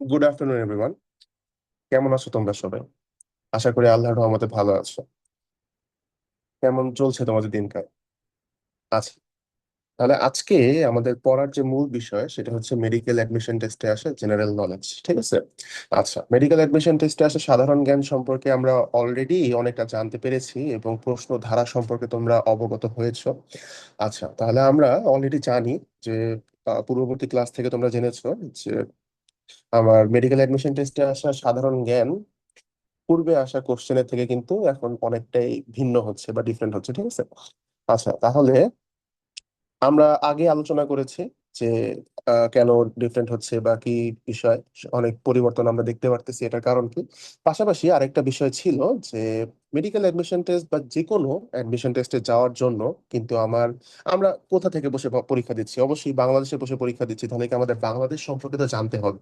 Good afternoon everyone কেমন আছো তোমরা সবাই? আশা করি আল্লাহর রহমতে ভালো আছো। কেমন চলছে তোমাদের দিনকাল? আচ্ছা তাহলে আজকে আমাদের পড়ার যে মূল বিষয়, সেটা হচ্ছে মেডিকেল অ্যাডমিশন টেস্টে আসে জেনারেল নলেজ ঠিক আছে? আচ্ছা মেডিকেল অ্যাডমিশন টেস্টে আসে সাধারণ জ্ঞান সম্পর্কে আমরা অলরেডি অনেকটা জানতে পেরেছি এবং প্রশ্ন ধারা সম্পর্কে তোমরা অবগত হয়েছো। আচ্ছা তাহলে আমরা অলরেডি জানি যে পূর্ববর্তী ক্লাস থেকে তোমরা জেনেছো যে আমার মেডিকেল অ্যাডমিশন টেস্টে আসা সাধারণ জ্ঞান, পূর্বে আসা কোশ্চেনের থেকে কিন্তু এখন অনেকটাই ভিন্ন হচ্ছে বা ডিফারেন্ট হচ্ছে, ঠিক আছে? আচ্ছা তাহলে আমরা আগে আলোচনা করেছি যে কেন ডিফারেন্ট হচ্ছে বা কি বিষয়, অনেক পরিবর্তন আমরা দেখতে পারতেছি, এটার কারণ কি? পাশাপাশি আরেকটা বিষয় ছিল যে মেডিকেল অ্যাডমিশন টেস্ট বা যে কোনো অ্যাডমিশন টেস্টে যাওয়ার জন্য কিন্তু আমার, আমরা কোথা থেকে বসে পরীক্ষা দিচ্ছি? অবশ্যই বাংলাদেশে বসে পরীক্ষা দিচ্ছি। তাহলে কি আমাদের বাংলাদেশ সম্পর্কে তো জানতে হবে।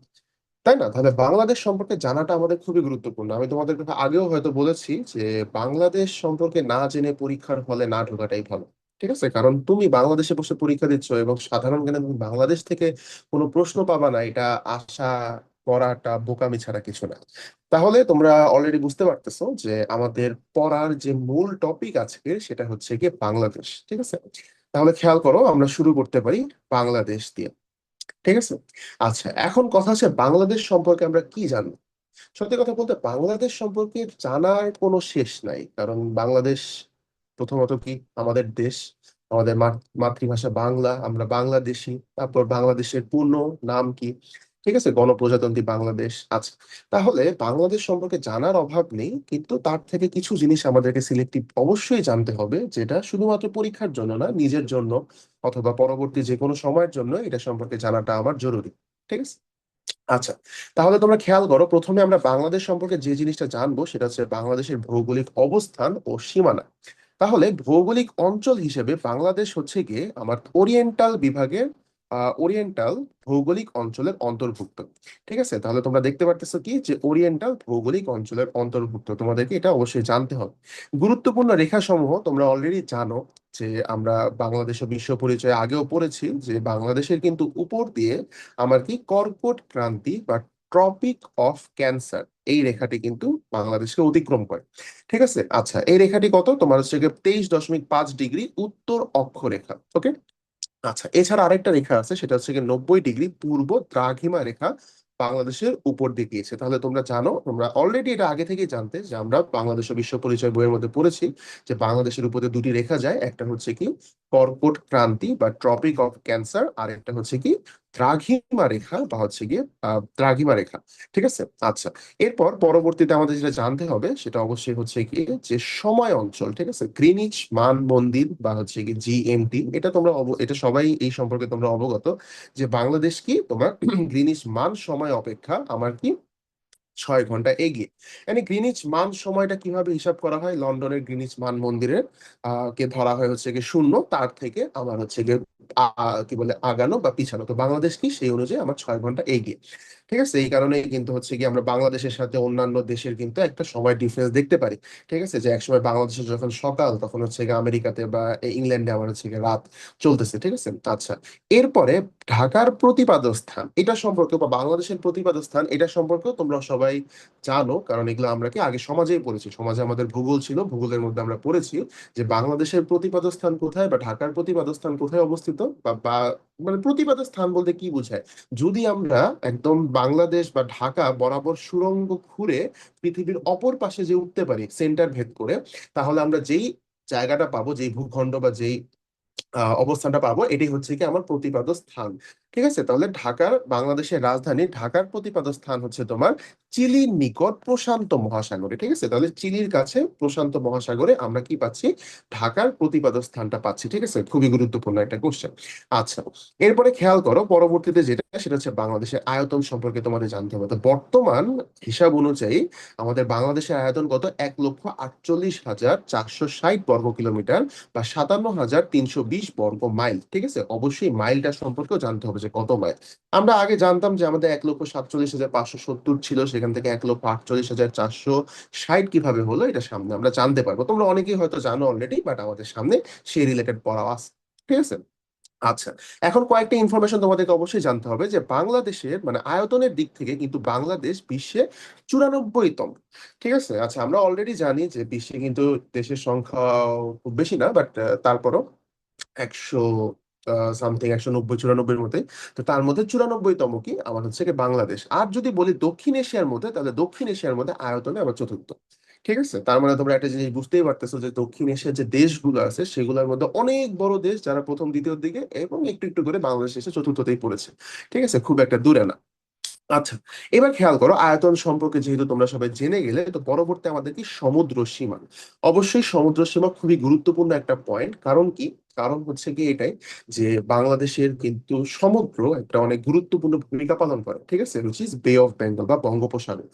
তাই না? তাহলে বাংলাদেশ সম্পর্কে জানাটা আমাদের খুবই গুরুত্বপূর্ণ। আমি তোমাদের আগেও হয়তো বলেছি যে বাংলাদেশ সম্পর্কে না জেনে পরীক্ষার হলে না ঢোকাটাই ভালো। ঠিক আছে? কারণ তুমি বাংলাদেশে বসে পরীক্ষা দিচ্ছ এবং সাধারণ জ্ঞানে তুমি বাংলাদেশ থেকে কোনো প্রশ্ন পাবা না। এটা আশা করাটা বোকামি ছাড়া কিছু না। তাহলে তোমরা অলরেডি বুঝতে পারতেছো যে আমাদের পড়ার যে মূল টপিক আজকে সেটা হচ্ছে গিয়ে বাংলাদেশ, ঠিক আছে? তাহলে খেয়াল করো আমরা শুরু করতে পারি বাংলাদেশ দিয়ে, ঠিক আছে? আচ্ছা এখন কথা হচ্ছে বাংলাদেশ সম্পর্কে আমরা কি জানি সত্যি কথা বলতে বাংলাদেশ সম্পর্কে জানার কোনো শেষ নাই, কারণ বাংলাদেশ প্রথমত কি? আমাদের দেশ, আমাদের মাতৃভাষা বাংলা, আমরা বাংলাদেশী, তারপর বাংলাদেশের পূর্ণ নাম কি? ঠিক আছে, গণপ্রজাতন্ত্রী বাংলাদেশ আচ্ছা তাহলে বাংলাদেশ সম্পর্কে জানার অভাব নেই, কিন্তু তার থেকে কিছু জিনিস আমাদেরকে সিলেক্টিভ অবশ্যই জানতে হবে, যেটা শুধুমাত্র পরীক্ষার জন্য না, নিজের জন্য অথবা পরবর্তী যে কোনো সময়ের জন্য এটা সম্পর্কে জানাটা আমার জরুরি, ঠিক আছে? আচ্ছা তাহলে তোমরা খেয়াল করো, প্রথমে আমরা বাংলাদেশ সম্পর্কে যে জিনিসটা জানব সেটা হচ্ছে বাংলাদেশের ভৌগোলিক অবস্থান ও সীমানা। তাহলে ভৌগোলিক অঞ্চল হিসেবে বাংলাদেশ হচ্ছে গিয়ে আমার ওরিয়েন্টাল বিভাগের ওরিয়েন্টাল ভৌগোলিক অঞ্চলের অন্তর্ভুক্ত। ঠিক আছে? তাহলে তোমরা দেখতে পারতেছো কি? যে ওরিয়েন্টাল ভৌগোলিক অঞ্চলের অন্তর্ভুক্ত। তোমাদেরকে এটা অবশ্যই জানতে হবে। গুরুত্বপূর্ণ রেখাসমূহ তোমরা অলরেডি জানো যে আমরা বাংলাদেশ বিশ্ব পরিচয় আগেও পড়েছি যে বাংলাদেশের কিন্তু উপর দিয়ে আমার কি কর্কট ক্রান্তি বা ট্রপিক অফ ক্যান্সার এই রেখাটি কিন্তু বাংলাদেশকে অতিক্রম করে। ঠিক আছে? আচ্ছা এই রেখাটি কত? তোমার হচ্ছে তেইশ দশমিক পাঁচ ডিগ্রি উত্তর অক্ষরেখা ওকে? আচ্ছা এছাড়া আরেকটা রেখা আছে, সেটা হচ্ছে কি নব্বই ডিগ্রি পূর্ব দ্রাঘিমা রেখা বাংলাদেশের উপর দিয়ে গিয়েছে। তাহলে তোমরা জানো তোমরা অলরেডি এটা আগে থেকেই জানতে, যে আমরা বাংলাদেশের বিশ্ব পরিচয় বইয়ের মধ্যে পড়েছি, যে বাংলাদেশের উপরে দুটি রেখা যায়, একটা হচ্ছে কি কর্কট ক্রান্তি বা ট্রপিক অফ ক্যান্সার আর একটা হচ্ছে কি দ্রাঘিমা রেখা বা হচ্ছে গিয়ে দ্রাঘিমা রেখা ঠিক আছে? আচ্ছা। এরপর পরবর্তীতে আমাদের যেটা জানতে হবে, সেটা অবশ্যই হচ্ছে কি যে সময় অঞ্চল, ঠিক আছে? গ্রিনিচ মান মন্দির বা হচ্ছে কি জিএমটি এটা তোমরা এটা সবাই এই সম্পর্কে তোমরা অবগত যে বাংলাদেশ কি তোমার গ্রিনিচ মান সময় অপেক্ষা আমার কি ছয় ঘণ্টা এগিয়ে। মানে গ্রিনিচ মান সময়টা কীভাবে হিসাব করা হয়? লন্ডনের গ্রিনিচ মান মন্দিরের আহ কে ধরা হয় হচ্ছে গিয়ে শূন্য, তার থেকে আমার হচ্ছে গিয়ে কি বলে, আগানো বা পিছানো। তো বাংলাদেশ কি? সেই অনুযায়ী আমার ছয় ঘণ্টা এগিয়ে। ঠিক আছে? এই কারণেই কিন্তু হচ্ছে কি আমরা বাংলাদেশের সাথে অন্যান্য দেশের কিন্তু একটা সময় ডিফারেন্স দেখতে পারি। ঠিক আছে? যে একসময় বাংলাদেশে যখন সকাল, তখন হচ্ছে গিয়ে আমেরিকাতে বা ইংল্যান্ডে আমার হচ্ছে গিয়ে রাত চলতেছে। ঠিক আছে? আচ্ছা। এরপরে ঢাকার প্রতিপাদ্য স্থান। এটা সম্পর্কে বা বাংলাদেশের প্রতিপাদ্য স্থান, এটা সম্পর্কেও তোমরা সবাই জানো। কারণ এগুলো আমরা কি আগে সমাজেই পড়েছি। সমাজে আমাদের ভূগোল ছিল, ভূগোলের মধ্যে আমরা পড়েছি যে বাংলাদেশের প্রতিপাদ্য স্থান কোথায় বা ঢাকার প্রতিপাদ্য স্থান কোথায় অবস্থিত? বা বা মানে প্রতিবাদের স্থান বলতে কি বোঝায়? যদি আমরা একদম বাংলাদেশ বা ঢাকা বরাবর সুরঙ্গ খুঁড়ে পৃথিবীর অপর পাশে যে উঠতে পারি সেন্টার ভেদ করে, তাহলে আমরা যেই জায়গাটা পাবো, যেই ভূখণ্ড বা যেই অবস্থানটা পাবো, এটাই হচ্ছে কি আমার প্রতিপাদ্য স্থান ঠিক আছে? তাহলে ঢাকার, বাংলাদেশের রাজধানী ঢাকার প্রতিপাদ্য স্থান হচ্ছে তোমার চিলির নিকট প্রশান্ত মহাসাগরে, ঠিক আছে? তাহলে চিলির কাছে প্রশান্ত মহাসাগরে আমরা কি পাচ্ছি? ঢাকার প্রতিপাদ্য স্থানটা পাচ্ছি, ঠিক আছে? খুবই গুরুত্বপূর্ণ একটা কোশ্চেন আচ্ছা এরপরে খেয়াল করো পরবর্তীতে যেটা, সেটা হচ্ছে বাংলাদেশের আয়তন সম্পর্কে তোমাদের জানতে হবে। তো বর্তমান হিসাব অনুযায়ী আমাদের বাংলাদেশের আয়তন কত? এক লক্ষ আটচল্লিশ হাজার চারশো ষাট বর্গ কিলোমিটার বা সাতান্ন হাজার তিনশো বিশ বর্গ মাইল, ঠিক আছে? অবশ্যই মাইলটা সম্পর্কেও জানতে হবে। যে কত মাইল আমরা আগে জানতাম যে আমাদের এক লক্ষ সাতচল্লিশ হাজার পাঁচশো সত্তর ছিল, সেখান থেকে এক লক্ষ আটচল্লিশ হাজার চারশো ষাট কীভাবে হলো, এটা সামনে আমরা জানতে পারব। তোমরা অনেকেই হয়তো জানো অলরেডি বাট আমাদের সামনে সেই রিলেটেড পড়াও আছে, ঠিক আছে? আচ্ছা এখন কয়েকটা ইনফরমেশন তোমাদেরকে অবশ্যই জানতে হবে যে বাংলাদেশের মানে আয়তনের দিক থেকে কিন্তু বাংলাদেশ বিশ্বে চুরানব্বইতম, ঠিক আছে? আচ্ছা আমরা অলরেডি জানি যে বিশ্বে কিন্তু দেশের সংখ্যা খুব বেশি না বাট তারপরও একশো সামথিং একশো নব্বই, চুরানব্বইয়ের মধ্যে তো তার মধ্যে চুরানব্বইতম কি? আমার হচ্ছে কি বাংলাদেশ। আর যদি বলি দক্ষিণ এশিয়ার মধ্যে, তাহলে দক্ষিণ এশিয়ার মধ্যে আয়তনে আমার চতুর্থ। ঠিক আছে? তার মানে তোমরা একটা জিনিস বুঝতেই পারতেছো যে দক্ষিণ এশিয়ার যে দেশগুলো আছে, সেগুলোর মধ্যে অনেক বড় দেশ যারা প্রথম, দ্বিতীয় দিকে এবং একটু একটু করে বাংলাদেশ এসে চতুর্থতেই পড়েছে। ঠিক আছে? খুব একটা দূরে না। আচ্ছা এবার খেয়াল করো, আয়তন সম্পর্কে যেহেতু তোমরা সবাই জেনে গেলে, তো পরবর্তী আমাদের কি সমুদ্র সীমা? অবশ্যই সমুদ্র সীমা খুবই গুরুত্বপূর্ণ একটা পয়েন্ট কারণ কি? কারণ হচ্ছে কি এটাই যে বাংলাদেশের কিন্তু সমগ্র একটা অনেক গুরুত্বপূর্ণ ভূমিকা পালন করে, ঠিক আছে? বে অফ বেঙ্গল বা বঙ্গোপসাগর।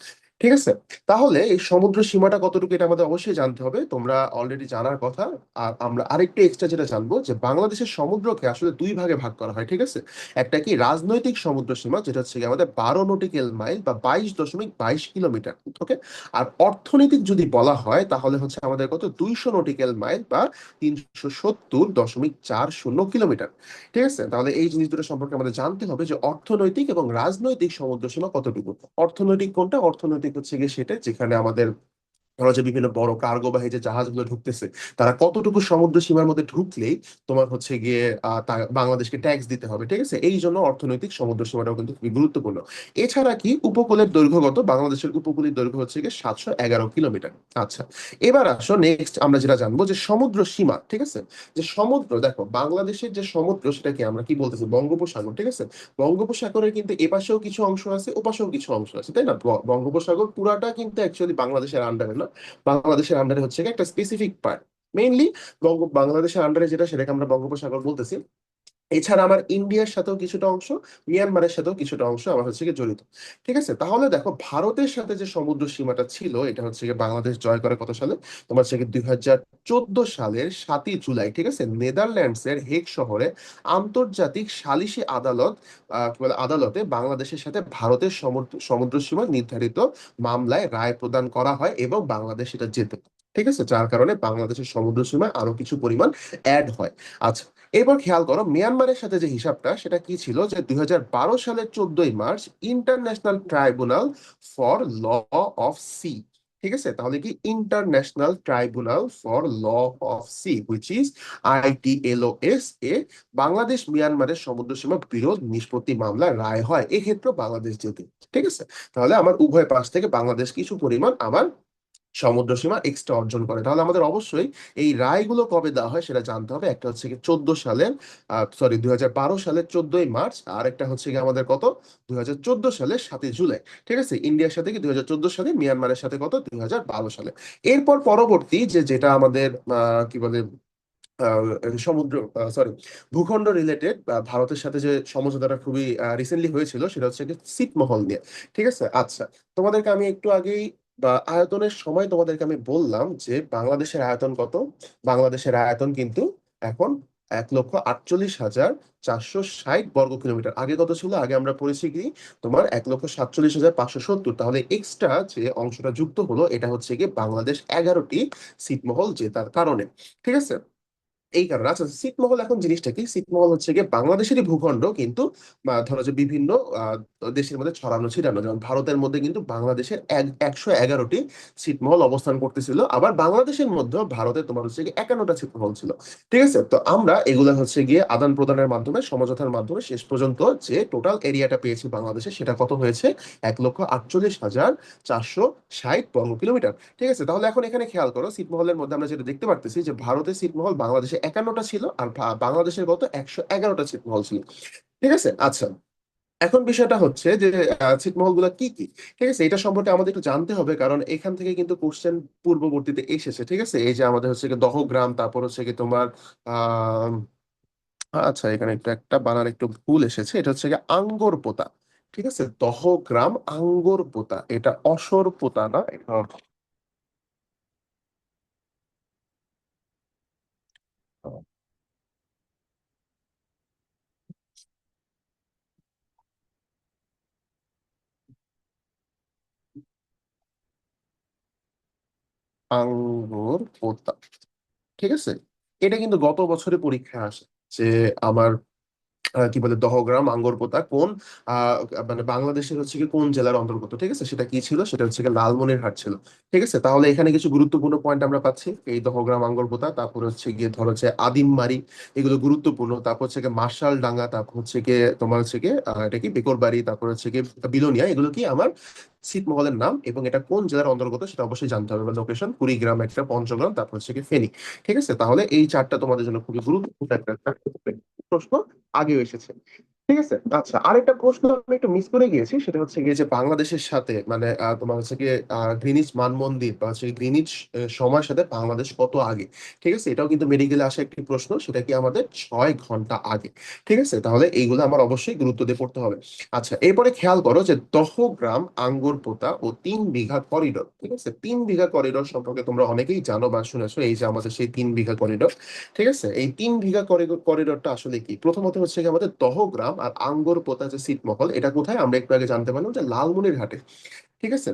ঠিক আছে? তাহলে এই সমুদ্র সীমাটা কতটুকু এটা আমাদের অবশ্যই জানতে হবে। তোমরা অলরেডি জানার কথা। আর আমরা আরেকটু এক্সট্রা যেটা জানব যে বাংলাদেশের সমুদ্রকে আসলে দুই ভাগে ভাগ করা হয়, ঠিক আছে? একটা কি রাজনৈতিক সমুদ্র সীমা, যেটা হচ্ছে আমাদের বারো নটিক্যাল মাইল বা বাইশ দশমিক বাইশ কিলোমিটার ওকে আর অর্থনৈতিক যদি বলা হয়, তাহলে হচ্ছে আমাদের কত? দুইশো নটিক্যাল মাইল বা তিনশো সত্তর দশমিক চার শূন্য কিলোমিটার, ঠিক আছে? তাহলে এই জিনিস দুটো সম্পর্কে আমাদের জানতে হবে যে অর্থনৈতিক এবং রাজনৈতিক সমুদ্র সীমা কতটুকু? অর্থনৈতিক কোনটা? অর্থনৈতিক হচ্ছে গিয়ে সেটা যেখানে আমাদের ধরো যে বিভিন্ন বড় কার্গোবাহী যে জাহাজগুলো ঢুকতেছে, তারা কতটুকু সমুদ্র সীমার মধ্যে ঢুকলেই তোমার হচ্ছে গিয়ে বাংলাদেশকে ট্যাক্স দিতে হবে, ঠিক আছে? এই জন্য অর্থনৈতিক সমুদ্র সীমাটাও কিন্তু খুবই গুরুত্বপূর্ণ। এছাড়া কি উপকূলের দৈর্ঘ্যগত, বাংলাদেশের উপকূলের দৈর্ঘ্য হচ্ছে গিয়ে সাতশো এগারো কিলোমিটার। আচ্ছা এবার আসো নেক্সট আমরা যেটা জানব যে সমুদ্র সীমা, ঠিক আছে? যে সমুদ্র, দেখো বাংলাদেশের যে সমুদ্র, সেটাকে আমরা কি বলতেছি? বঙ্গোপসাগর, ঠিক আছে? বঙ্গোপসাগরের কিন্তু এপাশেও কিছু অংশ আছে, ওপাশেও কিছু অংশ আছে, তাই না? বঙ্গোপসাগর পুরাটা কিন্তু অ্যাকচুয়ালি বাংলাদেশের আন্ডারে বাংলাদেশের আন্ডারে হচ্ছে একটা স্পেসিফিক পার্ট মেইনলি বঙ্গ, বাংলাদেশের আন্ডারে যেটা, সেটাকে আমরা বঙ্গোপসাগর বলতেছি। এছাড়া আমার ইন্ডিয়ার সাথেও কিছুটা অংশ, মিয়ানমারের সাথেও কিছুটা অংশ আমার হচ্ছে গিয়ে জড়িত। ঠিক আছে? তাহলে দেখো, ভারতের সাথে যে সমুদ্র সীমাটা ছিল, এটা হচ্ছে গিয়ে বাংলাদেশ জয় করে কত সালে, তোমার হচ্ছে গিয়ে দুই হাজার চোদ্দ সালের সাতই জুলাই, ঠিক আছে? নেদারল্যান্ডস এর হেগ শহরে আন্তর্জাতিক সালিসি আদালত আদালতে বাংলাদেশের সাথে ভারতের সমুদ্র সমুদ্র সীমা নির্ধারিত মামলায় রায় প্রদান করা হয় এবং বাংলাদেশ এটা জেতে। ঠিক আছে? যার কারণে বাংলাদেশের সমুদ্র সীমায় আরও কিছু পরিমাণ অ্যাড হয়। আচ্ছা এবার খেয়াল করো, মিয়ানমারের সাথে যে হিসাবটা, সেটা কি ছিল? যে দুই সালের চোদ্দই March international tribunal for law of sea ঠিক আছে? তাহলে কি international tribunal for law of sea which is ITLOS এ বাংলাদেশ মিয়ানমারের সমুদ্র সীমা বিরোধ নিষ্পত্তি মামলায় রায় হয়। এক্ষেত্রে বাংলাদেশ যেতে। ঠিক আছে? তাহলে আমার উভয় পাশ থেকে বাংলাদেশ কিছু পরিমাণ আমার সমুদ্র সীমা এক্সট্রা অর্জন করে। তাহলে আমাদের অবশ্যই এই রায়গুলো কবে দেওয়া হয় সেটা জানতে হবে। একটা হচ্ছে কি চোদ্দ সালের সরি দুই হাজার বারো সালের চোদ্দই মার্চ, আর একটা হচ্ছে কি আমাদের কত? দুই হাজার চোদ্দ সালের সাতই জুলাই। ঠিক আছে? ইন্ডিয়ার সাথে কি দুই হাজার চোদ্দ সালে, মিয়ানমারের সাথে কত? দুই হাজার বারো সালে। এরপর পরবর্তী যে যেটা আমাদের কি বলে সমুদ্র সরি ভূখণ্ড রিলেটেড ভারতের সাথে যে সমঝোতাটা খুবই রিসেন্টলি হয়েছিল, সেটা হচ্ছে কি ছিটমহল নিয়ে। ঠিক আছে? আচ্ছা তোমাদেরকে আমি একটু আগেই বা আয়তনের সময় তোমাদেরকে আমি বললাম যে বাংলাদেশের আয়তন কত? বাংলাদেশের আয়তন কিন্তু এখন এক লক্ষ আটচল্লিশ হাজার চারশো ষাট বর্গ কিলোমিটার। আগে কত ছিল? আগে আমরা পড়েছি কি? তোমার এক লক্ষ সাতচল্লিশ হাজার পাঁচশো সত্তর। তাহলে এক্সট্রা যে অংশটা যুক্ত হলো, এটা হচ্ছে গিয়ে বাংলাদেশ এগারোটি ছিটমহল জেতার কারণে। ঠিক আছে? এই কারণে আচ্ছা ছিটমহল এখন জিনিসটা কি? ছিটমহল হচ্ছে গিয়ে বাংলাদেশেরই ভূখণ্ড, কিন্তু ধরো যে বিভিন্ন দেশের মধ্যে ছড়ানো, ছিটানো, যেমন ভারতের মধ্যে কিন্তু বাংলাদেশের এক, একশো এগারোটি ছিটমহল অবস্থান করতেছিল, আবার বাংলাদেশের মধ্যে ভারতের তোমার হচ্ছে গিয়ে একান্নটা ছিটমহল ছিল। ঠিক আছে? তো আমরা এগুলা হচ্ছে গিয়ে আদান প্রদানের মাধ্যমে, সমঝোতার মাধ্যমে শেষ পর্যন্ত যে টোটাল এরিয়াটা পেয়েছি বাংলাদেশে, সেটা কত হয়েছে? এক লক্ষ আটচল্লিশ হাজার চারশো ষাট বর্গ কিলোমিটার ঠিক আছে? তাহলে এখন এখানে খেয়াল করো ছিটমহলের মধ্যে আমরা যেটা দেখতে পারতেছি যে ভারতের ছিটমহল বাংলাদেশে একান্নটা ছিল আর বাংলাদেশের কত একশো এগারোটা ছিটমহল ছিল। ঠিক আছে? আচ্ছা। এখন বিষয়টা হচ্ছে যে ছিটমহলগুলা কি কি? ঠিক আছে? এটা সম্পর্কে আমাদের একটু জানতে হবে কারণ এখান থেকে কিন্তু কোশ্চেন পূর্ববর্তীতে এসেছে। ঠিক আছে? এই যে আমাদের হচ্ছে কি দহগ্রাম, তারপর হচ্ছে কি তোমার, আহ আচ্ছা এখানে একটু একটা বানান একটু ভুল এসেছে। এটা হচ্ছে কি আঙ্গরপোতা। ঠিক আছে? দহগ্রাম আঙ্গরপোতা। এটা অসরপোতা না? এটা আঙ্গরপোতা ঠিক আছে? এটা কিন্তু গত বছরে পরীক্ষা আসে যে আমার কি বলে দহগ্রাম আঙ্গরপোতা কোন মানে বাংলাদেশের হচ্ছে কি কোন জেলার অন্তর্গত ঠিক আছে? সেটা কি ছিল? সেটা হচ্ছে কি লালমনিরহাট ছিল ঠিক আছে? তাহলে এখানে কিছু গুরুত্বপূর্ণ পয়েন্ট আমরা পাচ্ছি এই দহগ্রাম আঙ্গরপোতা তারপর হচ্ছে গিয়ে ধরো হচ্ছে আদিমমারি এগুলো গুরুত্বপূর্ণ তারপর হচ্ছে গিয়ে মার্শাল ডাঙ্গা তারপর হচ্ছে গিয়ে তোমার হচ্ছে আহ, এটা কি বেকরবাড়ি তারপর হচ্ছে গিয়ে বিলোনিয়া এগুলো কি আমার ছিটমহলের নাম এবং এটা কোন জেলার অন্তর্গত সেটা অবশ্যই জানতে হবে। লোকেশন কুড়িগ্রাম একটা পঞ্চগ্রাম, তারপর হচ্ছে ফেনী। ঠিক আছে? তাহলে এই চারটা তোমাদের জন্য খুবই গুরুত্বপূর্ণ একটা প্রশ্ন আগেও এসেছে। ঠিক আছে? আচ্ছা আরেকটা প্রশ্ন আমি একটু মিস করে গিয়েছি সেটা হচ্ছে গিয়ে যে বাংলাদেশের সাথে মানে আহ, তোমার হচ্ছে গিয়ে আহ, গ্রিনিচ মানমন্দির বা হচ্ছে গ্রিনিচ আহ, সময়ের সাথে বাংলাদেশ কত আগে? ঠিক আছে? এটাও কিন্তু মেডিকেলে আসা একটি প্রশ্ন সেটা কি আমাদের ছয় ঘণ্টা আগে? ঠিক আছে? তাহলে এইগুলো আমার অবশ্যই গুরুত্ব দিয়ে পড়তে হবে। আচ্ছা এরপরে খেয়াল করো যে দহগ্রাম আঙ্গুরপোতা ও তিন বিঘা করিডোর ঠিক আছে? তিন বিঘা করিডোর সম্পর্কে তোমরা অনেকেই জানো বা শুনেছো এই যে আমাদের সেই তিন বিঘা করিডোর ঠিক আছে? এই তিন বিঘা করিডোর করিডোরটা আসলে কি? প্রথমত হচ্ছে কি আমাদের দহগ্রাম আর আঙ্গর পোতা যে সিটমহল এটা কোথায়? আমরা একটু আগে জানতে পারলাম যে লালমনিরহাটে। ঠিক আছে?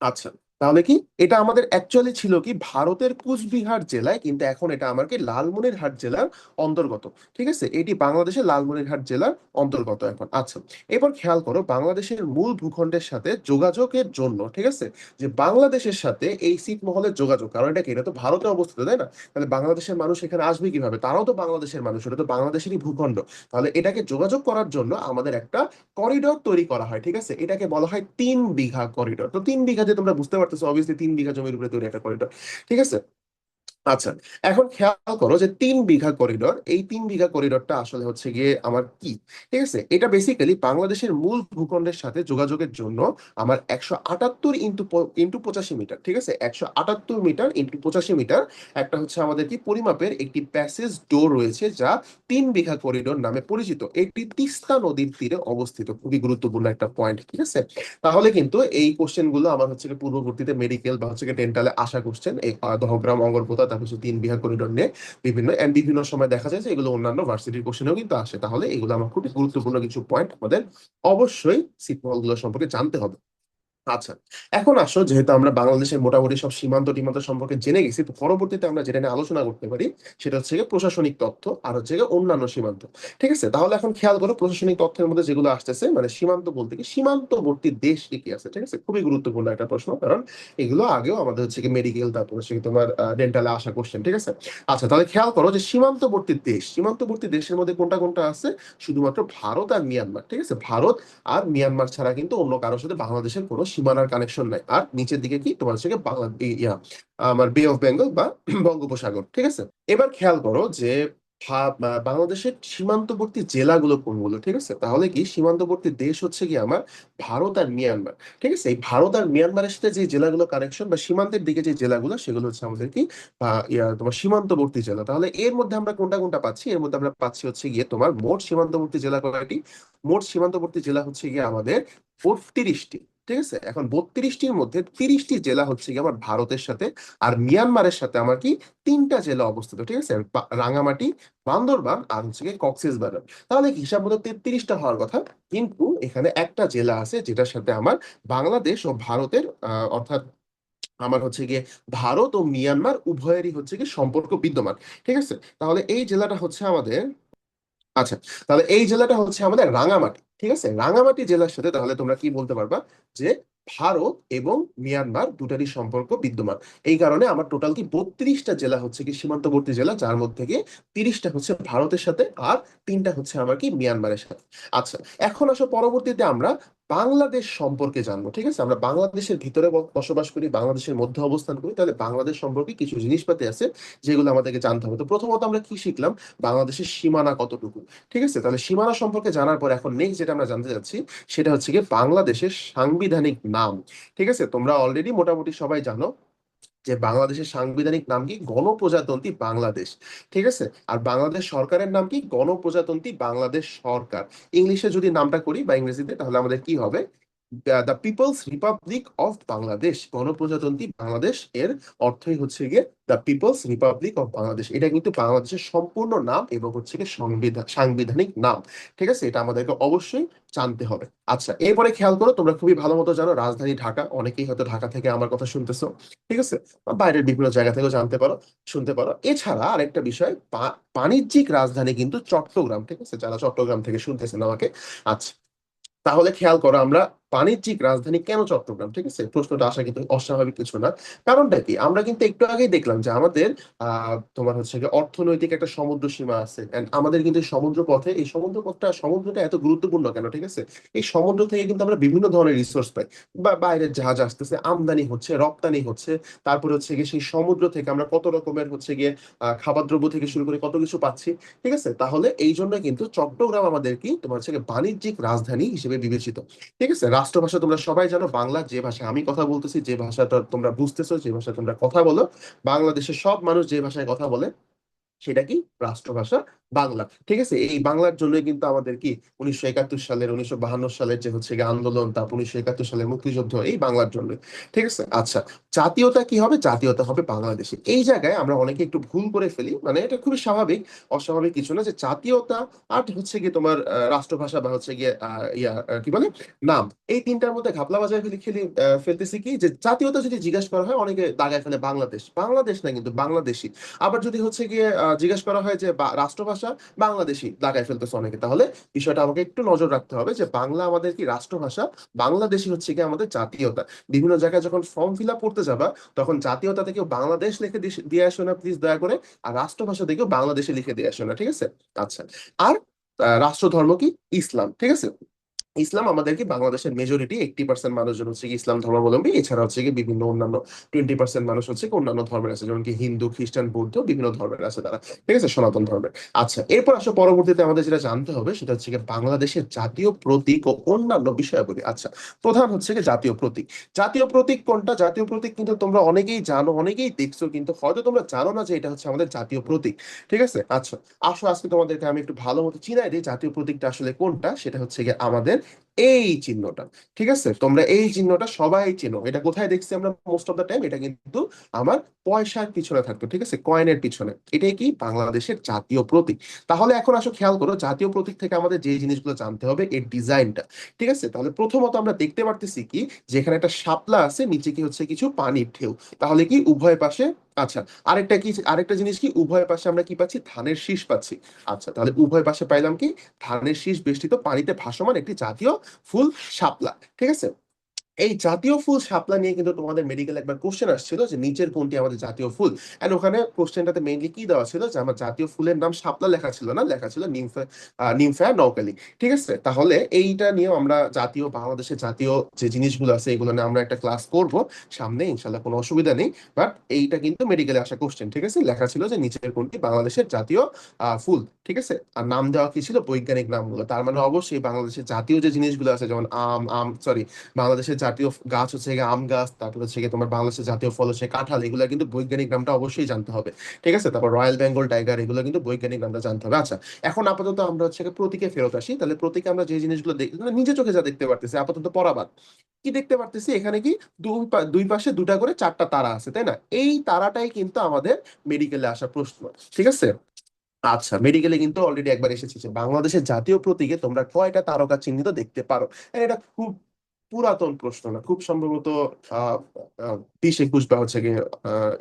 আচ্ছা। তাহলে কি? এটা আমাদের অ্যাকচুয়ালি ছিল কি ভারতের কুচবিহার জেলায়, কিন্তু এখন এটা আমার কি লালমনিরহাট জেলার অন্তর্গত। ঠিক আছে? এটি বাংলাদেশের লালমনিরহাট জেলার অন্তর্গত এখন। আচ্ছা এবার খেয়াল করো বাংলাদেশের মূল ভূখণ্ডের সাথে যোগাযোগের জন্য, ঠিক আছে? যে বাংলাদেশের সাথে এই ছিটমহলের যোগাযোগ, কারণ এটা কি? এটা তো ভারতে অবস্থিত, তাই না? তাহলে বাংলাদেশের মানুষ এখানে আসবে কীভাবে? তারাও তো বাংলাদেশের মানুষ এটা তো বাংলাদেশেরই ভূখণ্ড। তাহলে এটাকে যোগাযোগ করার জন্য আমাদের একটা করিডোর তৈরি করা হয়, ঠিক আছে? এটাকে বলা হয় তিন বিঘা করিডোর তো তিন বিঘা যে তোমরা বুঝতে পারতেছো অবভিয়াসলি তিন বিঘা জমির উপরে তৈরি একটা করিডোর ঠিক আছে? আচ্ছা এখন খেয়াল করো যে তিন বিঘা করিডোর এই তিন বিঘা করিডোরটা আসলে হচ্ছে গিয়ে আমার কি? ঠিক আছে? এটা বেসিক্যালি বাংলাদেশের মূল ভূখণ্ডের সাথে যোগাযোগের জন্য আমার একশো আটাত্তর ইন্টু ইন্টু পঁচাশি মিটার ঠিক আছে? একশো আটাত্তর মিটার ইন্টু পঁচাশি মিটার একটা হচ্ছে আমাদের কি পরিমাপের একটি প্যাসেজ ডোর রয়েছে যা তিন বিঘা করিডোর নামে পরিচিত। এটি তিস্তা নদীর তীরে অবস্থিত, খুবই গুরুত্বপূর্ণ একটা পয়েন্ট ঠিক আছে? তাহলে কিন্তু এই কোশ্চেনগুলো আমার হচ্ছে পূর্ববর্তীতে মেডিকেল বা হচ্ছে ডেন্টালে আসা কোশ্চেন এই দহগ্রাম অঙ্গরপোতা তারপর তিন বিঘা করিডোর নিয়ে বিভিন্ন এন্ড বিভিন্ন সময় দেখা যায় যে এগুলো অন্যান্য ভার্সিটির কোশ্চেনেও কিন্তু আসে। তাহলে এগুলো আমার খুবই গুরুত্বপূর্ণ কিছু পয়েন্ট আমাদের অবশ্যই সিটমহলগুলো সম্পর্কে জানতে হবে। আচ্ছা এখন আসো যেহেতু আমরা বাংলাদেশের মোটামুটি সব সীমান্ত টিমান্ত সম্পর্কে জেনে গেছি, তো পরবর্তীতে আমরা যেটা নিয়ে আলোচনা করতে পারি, সেটা হচ্ছে প্রশাসনিক তথ্য আর হচ্ছে গিয়ে অন্যান্য সীমান্ত। ঠিক আছে? তাহলে এখন খেয়াল করো প্রশাসনিক তথ্যের মধ্যে যেগুলো আসতেছে মানে সীমান্ত বলতে কি, সীমান্তবর্তী দেশ কি কি আছে, ঠিক আছে? খুবই গুরুত্বপূর্ণ একটা প্রশ্ন, কারণ এগুলো আগেও আমাদের হচ্ছে কি মেডিকেল তারপর হচ্ছে তোমার ডেন্টালে আসা কোশ্চেন ঠিক আছে? আচ্ছা তাহলে খেয়াল করো যে সীমান্তবর্তী দেশ, সীমান্তবর্তী দেশের মধ্যে কোনটা কোনটা আছে? শুধুমাত্র ভারত আর মিয়ানমার, ঠিক আছে? ভারত আর মিয়ানমার ছাড়া কিন্তু অন্য কারোর সাথে বাংলাদেশের কোনো সীমানার কানেকশন নাই। আর নিচের দিকে কি? তোমার হচ্ছে বাংলা ইয়া, আমার বে অফ বেঙ্গল বা বঙ্গোপসাগর, ঠিক আছে? এবার খেয়াল করো যে বাংলাদেশের সীমান্তবর্তী জেলাগুলো কোনগুলো, ঠিক আছে? তাহলে কি সীমান্তবর্তী দেশ হচ্ছে কি আমার ভারত আর মিয়ানমার, ঠিক আছে? এই ভারত আর মিয়ানমারের সাথে যে জেলাগুলো কানেকশন বা সীমান্তের দিকে যে জেলাগুলো, সেগুলো হচ্ছে আমাদের কি তোমার সীমান্তবর্তী জেলা। তাহলে এর মধ্যে আমরা কোনটা কোনটা পাচ্ছি? এর মধ্যে আমরা পাচ্ছি হচ্ছে গিয়ে তোমার মোট সীমান্তবর্তী জেলা কয়টি? মোট সীমান্তবর্তী জেলা হচ্ছে গিয়ে আমাদের বত্রিশটি। ঠিক আছে? এখন বত্রিশটির মধ্যে তিরিশটি জেলা হচ্ছে গিয়ে আমার ভারতের সাথে আর মিয়ানমারের সাথে আমার কি তিনটা জেলা অবস্থিত, ঠিক আছে? রাঙামাটি, বান্দরবান আর হচ্ছে গিয়ে কক্সবাজার। তাহলে কি হিসাব মতো তেত্রিশটা হওয়ার কথা, কিন্তু এখানে একটা জেলা আছে যেটার সাথে আমার বাংলাদেশ ও ভারতের অর্থাৎ আমার হচ্ছে গিয়ে ভারত ও মিয়ানমার উভয়েরই হচ্ছে গিয়ে সম্পর্ক বিদ্যমান, ঠিক আছে? তাহলে এই জেলাটা হচ্ছে আমাদের আচ্ছা তাহলে এই জেলাটা হচ্ছে আমাদের রাঙামাটি। ঠিক আছে? রাঙামাটি জেলার সাথে তাহলে তোমরা কি বলতে পারবা? যে ভারত এবং মিয়ানমার দুটারই সম্পর্ক বিদ্যমান। এই কারণে আমার টোটাল কি বত্রিশটা জেলা হচ্ছে কি সীমান্তবর্তী জেলা, যার মধ্যে কি তিরিশটা হচ্ছে ভারতের সাথে আর তিনটা হচ্ছে আমার কি মিয়ানমারের সাথে। আচ্ছা এখন আসো পরবর্তীতে আমরা বাংলাদেশ সম্পর্কে জানব, ঠিক আছে? আমরা বাংলাদেশের ভিতরে বসবাস করি, বাংলাদেশের মধ্যে অবস্থান করি, তাহলে বাংলাদেশ সম্পর্কে কিছু জিনিসপাতি আছে যেগুলো আমাদেরকে জানতে হবে। তো প্রথমত আমরা কি শিখলাম? বাংলাদেশের সীমানা কতটুকু, ঠিক আছে? তাহলে সীমানা সম্পর্কে জানার পর এখন নেক্সট যেটা আমরা জানতে যাচ্ছি, সেটা হচ্ছে গিয়ে বাংলাদেশের সাংবিধানিক নাম, ঠিক আছে? তোমরা অলরেডি মোটামুটি সবাই জানো যে বাংলাদেশের সাংবিধানিক নাম কি? গণপ্রজাতন্ত্রী বাংলাদেশ। ঠিক আছে? আর বাংলাদেশ সরকারের নাম কি? গণপ্রজাতন্ত্রী বাংলাদেশ সরকার। ইংলিশে যদি নামটা করি বা ইংরেজিতে, তাহলে আমাদের কি হবে? The people's republic of Bangladesh গণপ্রজাতন্ত্রী বাংলাদেশ এর অর্থই হচ্ছে গিয়ে the people's republic of Bangladesh এটা কিন্তু বাংলাদেশের সম্পূর্ণ নাম এবং হচ্ছে গিয়ে সংবিধান সাংবিধানিক নাম। ঠিক আছে? এটা আমাদেরকে অবশ্যই জানতে হবে। আচ্ছা এরপরে খেয়াল করো, তোমরা খুবই ভালো মতো জানো, রাজধানী ঢাকা। অনেকেই হয়তো ঢাকা থেকে আমার কথা শুনতেছো। ঠিক আছে? বাইরের বিভিন্ন জায়গা থেকেও জানতে পারো, শুনতে পারো। এছাড়া আরেকটা বিষয় বাণিজ্যিক রাজধানী কিন্তু চট্টগ্রাম। ঠিক আছে? যারা চট্টগ্রাম থেকে শুনতেছেন আমাকে। আচ্ছা তাহলে খেয়াল করো আমরা বাণিজ্যিক রাজধানী কেন চট্টগ্রাম? ঠিক আছে? প্রশ্নটা আসা কিন্তু অস্বাভাবিক কিছু না। কারণটা কি? আমরা কিন্তু একটু আগেই দেখলাম যে আমাদের তোমার হচ্ছে গিয়ে অর্থনৈতিক একটা সমুদ্র সীমা আছে। আমাদের কিন্তু সমুদ্র পথে এই সমুদ্র পথটা সমুদ্রটা এত গুরুত্বপূর্ণ কেন? ঠিক আছে? এই সমুদ্র থেকে কিন্তু আমরা বিভিন্ন ধরনের রিসোর্স পাই। বা বাইরের জাহাজ আসতেছে, আমদানি হচ্ছে, রপ্তানি হচ্ছে। তারপরে হচ্ছে গিয়ে সেই সমুদ্র থেকে আমরা কত রকমের হচ্ছে গিয়ে খাবার দ্রব্য থেকে শুরু করে কত কিছু পাচ্ছি। ঠিক আছে? তাহলে এই জন্য কিন্তু চট্টগ্রাম আমাদের কি? তোমার হচ্ছে বাণিজ্যিক রাজধানী হিসেবে বিবেচিত। ঠিক আছে? রাষ্ট্রভাষা তোমরা সবাই জানো, বাংলা যে ভাষা আমি কথা বলতেছি, যে ভাষাটা তোমরা বুঝতেছো, যে ভাষা তোমরা কথা বলো, বাংলাদেশের সব মানুষ যে ভাষায় কথা বলে সেটা কি? রাষ্ট্রভাষা, বাংলা। ঠিক আছে, এই বাংলার জন্য কিন্তু আমাদের কি উনিশশো একাত্তর সালের, উনিশশো বাহান্ন সালের যে হচ্ছে আন্দোলন তারপর উনিশশো একাত্তর সালের মুক্তিযুদ্ধ, এই বাংলার জন্য ঠিক আছে? আচ্ছা জাতীয়তা কি হবে? জাতীয়তা হবে বাংলাদেশে। এই জায়গায় আমরা অনেকে একটু ভুল করে ফেলি মানে এটা খুবই স্বাভাবিক, অস্বাভাবিক কিছু না যে জাতীয়তা আর হচ্ছে গিয়ে তোমার রাষ্ট্রভাষা বা হচ্ছে গিয়ে ইয়া কি বলে? নাম। এই তিনটার মধ্যে ঘাপলা বাজায় ফেলি খেলি ফেলতেছি কি যে জাতীয়তা যদি জিজ্ঞাসা করা হয়, অনেকে দাগায় ফেলে বাংলাদেশ। বাংলাদেশ না কিন্তু বাংলাদেশি। আবার যদি হচ্ছে গিয়ে জিজ্ঞাসা করা হয় যে রাষ্ট্রভাষা বাংলাদেশি? দাগায় ফেলতেছে অনেকে। তাহলে বিষয়টা আমাকে একটু নজর রাখতে হবে যে বাংলা আমাদের কি রাষ্ট্রভাষা? বাংলাদেশি হচ্ছে কি আমাদের জাতীয়তা? বিভিন্ন জায়গায় যখন ফর্ম ফিল আপ করতে যাবা তখন জাতীয়তা থেকেও বাংলাদেশ লিখে দিয়ে আসো না প্লিজ দয়া করে। আর রাষ্ট্রভাষা থেকেও বাংলাদেশে লিখে দিয়ে আসো না ঠিক আছে? আচ্ছা। আর আহ, রাষ্ট্রধর্ম কি? ইসলাম ঠিক আছে? ইসলাম আমাদেরকে বাংলাদেশের মেজরিটি এইটটি পার্সেন্ট মানুষজন হচ্ছে কি ইসলাম ধর্মাবলম্বী। এছাড়া হচ্ছে বিভিন্ন অন্যান্য টোয়েন্টি পার্সেন্ট মানুষ হচ্ছে কি অন্যান্য ধর্মের আছে। যেমন কি হিন্দু, খ্রিস্টান, বৌদ্ধ বিভিন্ন ধর্মের আছে তারা। ঠিক আছে? সনাতন ধর্মের। আচ্ছা এরপর আসলে পরবর্তীতে আমাদের যেটা জানতে হবে সেটা হচ্ছে কি বাংলাদেশের জাতীয় প্রতীক ও অন্যান্য বিষয়াবলী। আচ্ছা প্রধান হচ্ছে কি জাতীয় প্রতীক। জাতীয় প্রতীক কোনটা? জাতীয় প্রতীক কিন্তু তোমরা অনেকেই জানো, অনেকেই দেখছ, কিন্তু হয়তো তোমরা জানো না যে এটা হচ্ছে আমাদের জাতীয় প্রতীক। ঠিক আছে? আচ্ছা আসো আজকে তোমাদেরকে আমি একটু ভালো মতো চিনাই দিই জাতীয় প্রতীকটা আসলে কোনটা? সেটা হচ্ছে গিয়ে আমাদের life. এই চিহ্নটা, ঠিক আছে? তোমরা এই চিহ্নটা সবাই চিনো। এটা কোথায় দেখছি আমরা মোস্ট অফ দ্য টাইম এটা কিন্তু আমার পয়সার পিছনে থাকতো, ঠিক আছে? কয়েনের পিছনে। এটাই কি? বাংলাদেশের জাতীয় প্রতীক। তাহলে এখন আসো খেয়াল করো, জাতীয় প্রতীক থেকে আমাদের যে জিনিসগুলো জানতে হবে, এর ডিজাইনটা, ঠিক আছে? তাহলে প্রথমত আমরা দেখতে পারতেছি কি, যেখানে একটা শাপলা আছে, নিচে কি হচ্ছে কিছু পানির ঢেউ। তাহলে কি উভয় পাশে? আচ্ছা আরেকটা কি, আরেকটা জিনিস কি, উভয় পাশে আমরা কি পাচ্ছি? ধানের শীষ পাচ্ছি। আচ্ছা তাহলে উভয় পাশে পাইলাম কি? ধানের শীষ বেষ্টিত পানিতে ভাসমান একটি জাতীয় ফুল শাপলা ঠিক আছে? এই জাতীয় ফুল শাপলা নিয়ে কিন্তু তোমাদের মেডিকেল একবার কোশ্চেন আসছিল যে নিচের কোনটি আমাদের জাতীয় ফুল? এন্ড ওখানে কোশ্চেনটাতে মেইনলি কি দেওয়া ছিল? যে আমার জাতীয় ফুলের নাম শাপলা লেখা ছিল না? লেখা ছিল নিমফা নিমফা নৌকালি ঠিক আছে? তাহলে এইটা নিয়েও আমরা জাতীয় বাংলাদেশের জাতীয় যে জিনিসগুলো আছে, এগুলো নিয়ে আমরা একটা ক্লাস করব। সামনে ইনশাল্লাহ কোনো অসুবিধা নেই। বাট এইটা কিন্তু মেডিকেলে আসা কোশ্চেন ঠিক আছে? লেখা ছিল যে নিচের কোনটি বাংলাদেশের জাতীয় ফুল, ঠিক আছে? আর নাম দেওয়া কি ছিল? বৈজ্ঞানিক নামগুলো। তার মানে অবশ্যই বাংলাদেশের জাতীয় যে জিনিসগুলো আছে, যেমন আম আম সরি বাংলাদেশের জাতীয় গাছ হচ্ছে গিয়ে আম গাছ, তারপর হচ্ছে গিয়ে তোমার বাংলাদেশের জাতীয় ফল হচ্ছে কাঁঠাল, এগুলো কিন্তু বৈজ্ঞানিক নামটা অবশ্যই জানতে হবে, ঠিক আছে? তারপর রয়্যাল বেঙ্গল টাইগার, এগুলো কিন্তু বৈজ্ঞানিক নামটা জানতে হবে। আচ্ছা এখন আপাতত আমরা হচ্ছে প্রতীকে ফেরত আসি, তাহলে প্রতীকে আমরা যে জিনিসগুলো দেখ মানে নিজে চোখে যা দেখতে পারতেছি, আপাতত পরাবাদ কি দেখতে পারতেছি? এখানে কি দুই পাশে দুটা করে চারটা তারা আছে, তাই না? এই তারাটাই কিন্তু আমাদের মেডিকেলে আসা প্রশ্ন, ঠিক আছে? আচ্ছা মেডিকেলে কিন্তু অলরেডি একবার এসেছে বাংলাদেশের জাতীয় প্রতীকে তোমরা কয়টা তারকা চিহ্নিত দেখতে পারো? এটা খুব পুরাতন প্রশ্ন না, খুব সম্ভবত বিশ একুশ বা হচ্ছে গিয়ে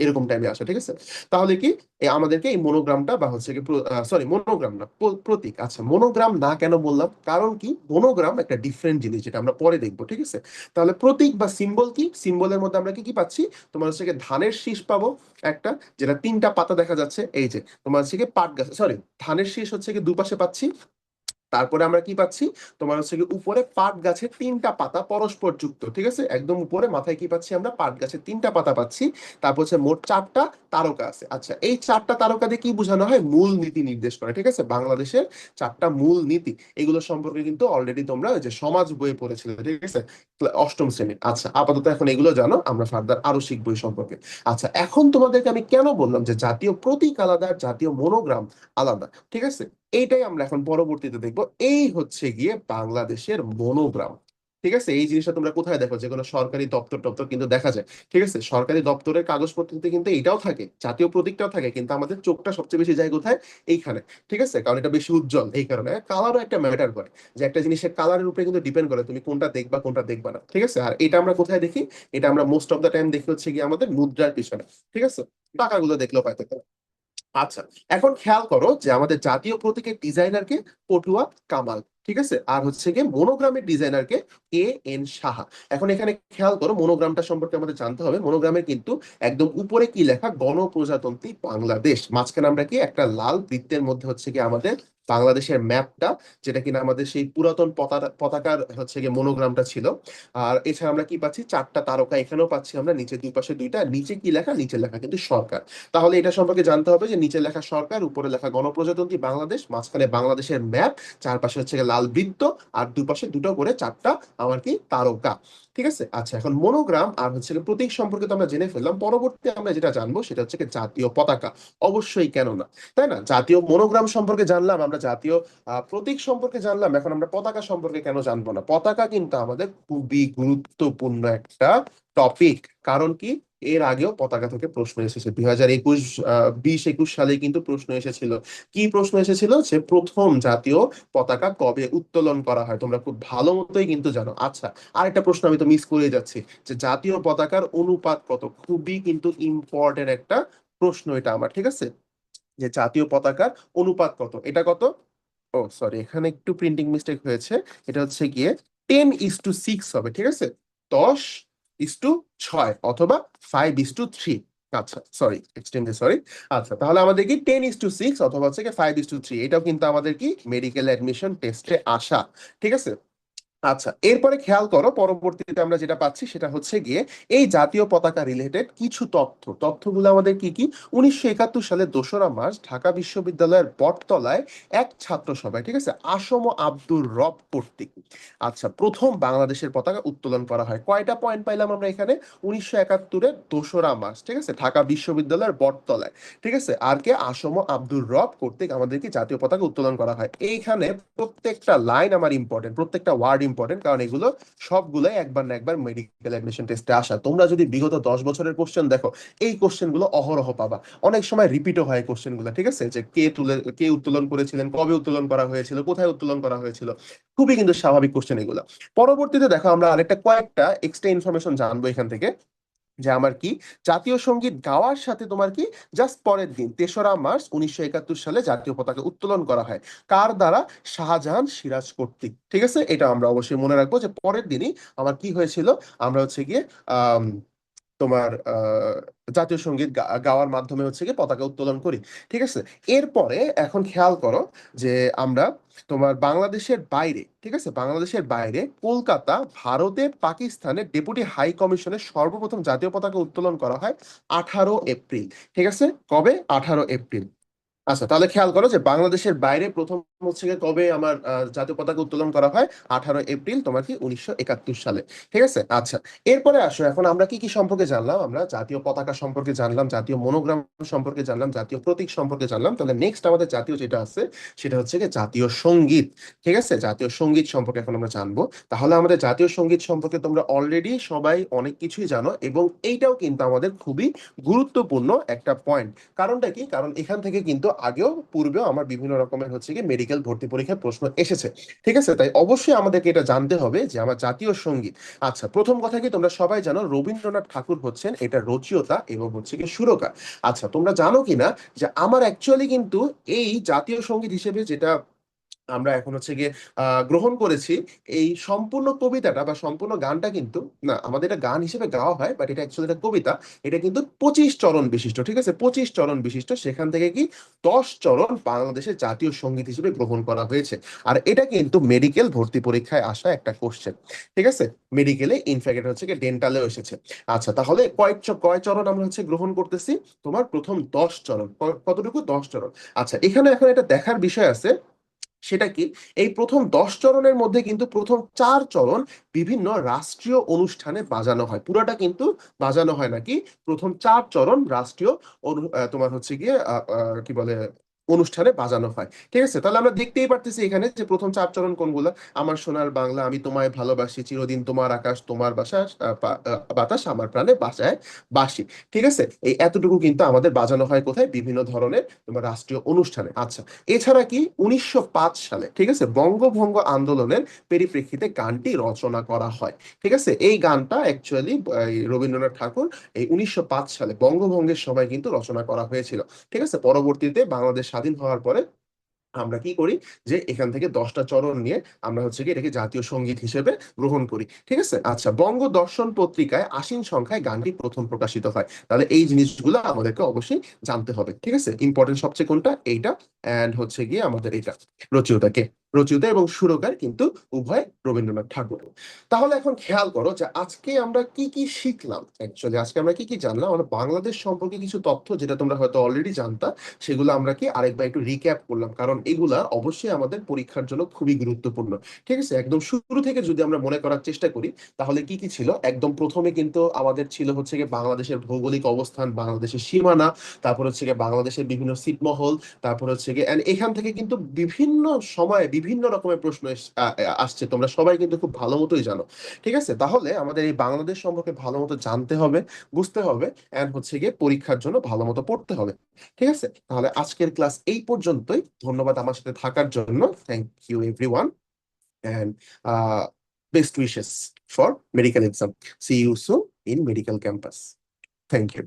এরকম টাইমে আসে, ঠিক আছে? তাহলে কি আমাদেরকে এই মনোগ্রামটা বা হচ্ছে কি সরি মনোগ্রাম না প্রতীক আচ্ছা মনোগ্রাম না কেন বললাম? কারণ কি, মনোগ্রাম একটা ডিফারেন্ট জিনিস যেটা আমরা পরে দেখব, ঠিক আছে? তাহলে প্রতীক বা সিম্বল কি? সিম্বলের মধ্যে আমরা কি কি পাচ্ছি? তোমার হচ্ছে ধানের শীষ পাবো, একটা, যেটা তিনটা পাতা দেখা যাচ্ছে, এই যে, তোমার হচ্ছে পাট গাছ সরি ধানের শীষ হচ্ছে গিয়ে দুপাশে পাচ্ছি তারপরে আমরা কি পাচ্ছি? তোমার হচ্ছে উপরে পাট গাছের তিনটা পাতা পরস্পর যুক্ত, ঠিক আছে? একদম উপরে, মাথায় কি পাচ্ছি আমরা? পাট গাছের তিনটা পাতা পাচ্ছি। তারপর হচ্ছে মোট চারটা তারকা আছে। আচ্ছা এই চারটা তারকা দিয়ে কি বোঝানো হয়? মূল নীতি নির্দেশ করে, ঠিক আছে? বাংলাদেশের চারটা মূল নীতি। এগুলো সম্পর্কে কিন্তু অলরেডি তোমরা ওই যে সমাজ বইয়ে পড়েছিলে, ঠিক আছে? অষ্টম শ্রেণির। আচ্ছা আপাতত এখন এগুলো জানো, আমরা ফার্দার আরও শিখব এই সম্পর্কে। আচ্ছা এখন তোমাদেরকে আমি কেন বললাম যে জাতীয় প্রতীক আলাদা জাতীয় মনোগ্রাম আলাদা, ঠিক আছে? এইটাই আমরা এখন পরবর্তীতে দেখব। এই হচ্ছে গিয়ে বাংলাদেশের মনোগ্রাম। ঠিক আছে? এই জিনিসটা তোমরা কোথায় দেখো? যে কোনো সরকারি দপ্তর টপ্তর কিন্তু দেখা যায়। ঠিক আছে? সরকারি দপ্তরের কাগজপত্রতে কিন্তু এটাও থাকে, জাতীয় প্রতীকটাও থাকে, কিন্তু আমাদের চোখটা সবচেয়ে বেশি যায় কোথায়? এইখানে। ঠিক আছে? কারণ এটা বেশি উজ্জ্বল এই কারণে। কালারও একটা ম্যাটার করে, যে একটা জিনিসের কালারের উপরে কিন্তু ডিপেন্ড করে তুমি কোনটা দেখবা কোনটা দেখবা না। ঠিক আছে? আর এটা আমরা কোথায় দেখি? এটা আমরা মোস্ট অফ দ্য টাইম দেখি হচ্ছে গিয়ে আমাদের মুদ্রার পিছনে। ঠিক আছে? টাকাগুলো দেখলেও পাইতে আচ্ছা এখন খেয়াল করো যে আমাদের জাতীয় প্রতীকের ডিজাইনারকে পটুয়া কামাল, ঠিক আছে? আর হচ্ছে গিয়ে মনোগ্রামের ডিজাইনারকে এ এন সাহা। এখন এখানে খেয়াল করো মনোগ্রামটা সম্পর্কে আমাদের জানতে হবে। মনোগ্রামের কিন্তু একদম উপরে কি লেখা? গণপ্রজাতন্ত্রী বাংলাদেশ। মাঝখানে আমরা কি একটা লাল বৃত্তের মধ্যে হচ্ছে কি আমাদের বাংলাদেশের ম্যাপটা, যেটা কিনা আমাদের সেই পুরাতন পতাকা, পতাকার হচ্ছে গিয়ে মনোগ্রামটা ছিল। আর এছাড়া আমরা কি পাচ্ছি? চারটা তারকা এখানেও পাচ্ছি আমরা, নিচে দুই পাশে দুইটা, নিচে কি লেখা? নিচে লেখা কিন্তু সরকার। তাহলে এটা সম্পর্কে জানতে হবে যে নিচে লেখা সরকার, উপরে লেখা গণপ্রজাতন্ত্রী বাংলাদেশ, মাঝখানে বাংলাদেশের ম্যাপ, চারপাশে হচ্ছে লাল বৃত্ত, আর দুপাশে দুটো করে চারটা আমার কি তারকা। ঠিক আছে? আচ্ছা এখন মনোগ্রাম আর হচ্ছে প্রতীক সম্পর্কে তো আমরা জেনে ফেললাম। পরবর্তী আমরা যেটা জানব সেটা হচ্ছে জাতীয় পতাকা। অবশ্যই কেন না, তাই না? জাতীয় মনোগ্রাম সম্পর্কে জানলাম, আমরা জাতীয় প্রতীক সম্পর্কে জানলাম, এখন আমরা পতাকা সম্পর্কে কেন জানব না? পতাকা কিন্তু আমাদের খুবই গুরুত্বপূর্ণ একটা টপিক কারণ কি? এর আগেও পতাকা থেকে প্রশ্ন এসেছে। দুই হাজার একুশ বিশ, একুশ সালে কিন্তু প্রশ্ন এসেছিল। কি প্রশ্ন এসেছিল? যে প্রথম জাতীয় পতাকা কবে উত্তোলন করা হয়? তোমরা খুব ভালো মতোই কিন্তু জানো। আচ্ছা আরেকটা প্রশ্ন আমি তো মিস করে যাচ্ছি। যে জাতীয় পতাকার অনুপাত কত? খুবই কিন্তু ইম্পর্টেন্ট একটা প্রশ্ন এটা আমার, ঠিক আছে? যে জাতীয় পতাকার অনুপাত কত? এটা কত? ও সরি এখানে একটু প্রিন্টিং মিস্টেক হয়েছে। এটা হচ্ছে গিয়ে টেন ইস টু সিক্স হবে, ঠিক আছে? দশ ইস টু ছয় অথবা ফাইভ ইস টু থ্রি আচ্ছা সরি এক্সটেন্ডে সরি আচ্ছা তাহলে আমাদের কি টেন ইস টু সিক্স অথবা হচ্ছে ফাইভ ইস টু থ্রি এটাও কিন্তু আমাদের কি মেডিকেল অ্যাডমিশন টেস্টে আসা। ঠিক আছে? আচ্ছা এরপরে খেয়াল করো, পরবর্তীতে আমরা যেটা পাচ্ছি সেটা হচ্ছে গিয়ে এই জাতীয় পতাকা রিলেটেড কিছু তথ্য। তথ্যগুলো আমাদের কি কি? উনিশশো একাত্তর সালে দোসরা মার্চ ঢাকা বিশ্ববিদ্যালয়ের বটতলায় এক ছাত্র সভায়, ঠিক আছে? আসম আব্দুর রব কর্তৃক। আচ্ছা প্রথম বাংলাদেশের পতাকা উত্তোলন করা হয়। কয়টা পয়েন্ট পাইলাম আমরা এখানে? উনিশশো একাত্তরের দোসরা মার্চ, ঠিক আছে? ঢাকা বিশ্ববিদ্যালয়ের বটতলায়, ঠিক আছে? আর কে? আসম আব্দুর রব কর্তৃক আমাদেরকে জাতীয় পতাকা উত্তোলন করা হয়। এইখানে প্রত্যেকটা লাইন আমার ইম্পর্টেন্ট প্রত্যেকটা ওয়ার্ড ইম্পর্টেন্ট কারণ এগুলো সবগুলোই একবার না একবার মেডিকেল অ্যাডমিশন টেস্টে আসা। তোমরা যদি বিগত দশ বছরের কোশ্চেন দেখো, এই কোশ্চেনগুলো অহরহ পাবা। অনেক সময় রিপিটও হয় কোশ্চেনগুলো, ঠিক আছে? যে কে তুলে, কে উত্তোলন করেছিলেন, কবে উত্তোলন করা হয়েছিল, কোথায় উত্তোলন করা হয়েছিল, খুবই কিন্তু স্বাভাবিক কোশ্চেন এগুলো। পরবর্তীতে দেখো আমরা আরেকটা কয়েকটা এক্সট্রা ইনফরমেশন জানব এখান থেকে। যে আমার কি জাতীয় সংগীত গাওয়ার সাথে তোমার কি জাস্ট পরের দিন, তেসরা মার্চ উনিশশো একাত্তর সালে জাতীয় পতাকা উত্তোলন করা হয়। কার দ্বারা? শাহজাহান সিরাজ কর্তৃক। ঠিক আছে? এটা আমরা অবশ্যই মনে রাখব যে পরের দিনই আমার কি হয়েছিল? আমরা হচ্ছে গিয়ে আহ তোমার জাতীয় সংগীত গাওয়ার মাধ্যমে হচ্ছে কি পতাকা উত্তোলন করি, ঠিক আছে? এরপরে এখন খেয়াল করো যে আমরা তোমার বাংলাদেশের বাইরে, ঠিক আছে? বাংলাদেশের বাইরে কলকাতা, ভারতে, পাকিস্তানের ডেপুটি হাই কমিশনের সর্বপ্রথম জাতীয় পতাকা উত্তোলন করা হয় আঠারো এপ্রিল, ঠিক আছে? কবে? আঠারো এপ্রিল। আচ্ছা তাহলে খেয়াল করো যে বাংলাদেশের বাইরে প্রথম হচ্ছে কবে আমার জাতীয় পতাকা উত্তোলন করা হয়? আঠারো এপ্রিল, তোমার কি উনিশশো একাত্তর সালে। ঠিক আছে? আচ্ছা এরপরে আসো, এখন আমরা কি কি সম্পর্কে জানলাম? আমরা জাতীয় পতাকা সম্পর্কে জানলাম, জাতীয় মনোগ্রাম সম্পর্কে জানলাম, জাতীয় প্রতীক সম্পর্কে জানলাম। তাহলে নেক্সট আমাদের জাতীয় যেটা আছে, সেটা হচ্ছে কি জাতীয় সংগীত। ঠিক আছে? জাতীয় সংগীত সম্পর্কে এখন আমরা জানব। তাহলে আমাদের জাতীয় সংগীত সম্পর্কে তোমরা অলরেডি সবাই অনেক কিছুই জানো এবং এইটাও কিন্তু আমাদের খুবই গুরুত্বপূর্ণ একটা পয়েন্ট কারণটা কি? কারণ এখান থেকে কিন্তু আগেও, পূর্বেও আমার বিভিন্ন রকমের হচ্ছে কি মেডিকেল ভর্তি পরীক্ষার প্রশ্ন এসেছে। ঠিক আছে? তাই অবশ্যই আমাদেরকে এটা জানতে হবে যে আমার জাতীয় সংগীত। আচ্ছা প্রথম কথা কি তোমরা সবাই জানো, রবীন্দ্রনাথ ঠাকুর হচ্ছেন এটা রচিয়তা এবং হচ্ছে কি সুরকার। আচ্ছা তোমরা জানো কিনা যে আমার অ্যাকচুয়ালি কিন্তু এই জাতীয় সংগীত হিসেবে যেটা আমরা এখন হচ্ছে গিয়ে গ্রহণ করেছি। এই সম্পূর্ণ কবিতাটা বা সম্পূর্ণ গানটা কিন্তু, না, আমাদের এটা গান হিসেবে গাওয়া হয় বাট এটা অ্যাকচুয়ালি একটা কবিতা। এটা কিন্তু পঁচিশ চরণ বিশিষ্ট, ঠিক আছে? পঁচিশ চরণ বিশিষ্ট। সেখান থেকে কি দশ চরণ বাংলাদেশের জাতীয় সংগীত হিসেবে গ্রহণ করা হয়েছে। আর এটা কিন্তু মেডিকেল ভর্তি পরীক্ষায় আসা একটা কোশ্চেন ঠিক আছে? মেডিকেলে ইনফ্যাক্ট এটা হচ্ছে কি ডেন্টালেও এসেছে। আচ্ছা তাহলে কয় চ- কয় চরণ আমরা হচ্ছে গ্রহণ করতেছি? তোমার প্রথম দশ চরণ। কতটুকু? দশ চরণ। আচ্ছা এখানে এখন এটা দেখার বিষয় আছে। সেটা কি? এই প্রথম দশ চরণের মধ্যে কিন্তু প্রথম চার চরণ বিভিন্ন রাষ্ট্রীয় অনুষ্ঠানে বাজানো হয়। পুরাটা কিন্তু বাজানো হয় নাকি? প্রথম চার চরণ রাষ্ট্রীয় তোমার হচ্ছে গিয়ে কি বলে অনুষ্ঠানে বাজানো হয়। ঠিক আছে? তাহলে আমরা দেখতেই পারতেছি এখানে যে প্রথম চার চরণ কোনগুলো? আমার সোনার বাংলা, আমি তোমায় ভালোবাসি, চিরদিন তোমার আকাশ, তোমার বাসা বাতাস আমার প্রাণে বাসায় বাসি ঠিক আছে? এই এতটুকু কিন্তু আমাদের বাজানো হয় কোথায়? বিভিন্ন ধরনের তোমার রাষ্ট্রীয় অনুষ্ঠানে। আচ্ছা এছাড়া কি উনিশশো পাঁচ সালে, ঠিক আছে? বঙ্গভঙ্গ আন্দোলনের পরিপ্রেক্ষিতে গানটি রচনা করা হয়। ঠিক আছে? এই গানটা অ্যাকচুয়ালি রবীন্দ্রনাথ ঠাকুর এই উনিশশো পাঁচ সালে বঙ্গভঙ্গের সময় কিন্তু রচনা করা হয়েছিল। ঠিক আছে? পরবর্তীতে বাংলাদেশ স্বাধীন হওয়ার পরে আমরা কি করি? যে এখান থেকে দশটা চরণ নিয়ে আমরা হচ্ছে কি এটাকে জাতীয় সংগীত হিসেবে গ্রহণ করি। ঠিক আছে? আচ্ছা বঙ্গ দর্শন পত্রিকায় আশ্বিন সংখ্যায় গানটি প্রথম প্রকাশিত হয়। তাহলে এই জিনিসগুলো আমাদেরকে অবশ্যই জানতে হবে। ঠিক আছে? ইম্পর্টেন্ট সবচেয়ে কোনটা? এইটা অ্যান্ড হচ্ছে গিয়ে আমাদের এটা রচয়িতাকে রচয়িতা এবং সুরকার কিন্তু উভয় রবীন্দ্রনাথ ঠাকুর। তাহলে এখন খেয়াল করো যে আজকে আমরা কি কি শিখলাম অ্যাকচুয়ালি আজকে আমরা কি কি জানলাম? আমরা বাংলাদেশ সম্পর্কে কিছু তথ্য যেটা তোমরা হয়তো অলরেডি জানতা, সেগুলো আমরা কি আরেকবার একটু রিক্যাপ করলাম। কারণ এগুলা অবশ্যই আমাদের পরীক্ষার জন্য খুবই গুরুত্বপূর্ণ। ঠিক আছে? একদম শুরু থেকে যদি আমরা মনে করার চেষ্টা করি, তাহলে কি কি ছিল? একদম প্রথমে কিন্তু আমাদের ছিল হচ্ছে গিয়ে বাংলাদেশের ভৌগোলিক অবস্থান, বাংলাদেশের সীমানা, তারপর হচ্ছে গিয়ে বাংলাদেশের বিভিন্ন ছিটমহল, তারপর হচ্ছে গিয়ে এখান থেকে কিন্তু বিভিন্ন সময়ে বিভিন্ন রকমের প্রশ্ন আসছে। তোমরা সবাই কিন্তু খুব ভালো মতোই জানো। ঠিক আছে? তাহলে আমাদের এই বাংলাদেশ সম্পর্কে ভালো মতো জানতে হবে, বুঝতে হবে এন্ড হচ্ছে গিয়ে পরীক্ষার জন্য ভালো মতো পড়তে হবে। ঠিক আছে? তাহলে আজকের ক্লাস এই পর্যন্তই। ধন্যবাদ আমার সাথে থাকার জন্য। Thank you everyone and best wishes for medical exam see you soon in medical campus thank you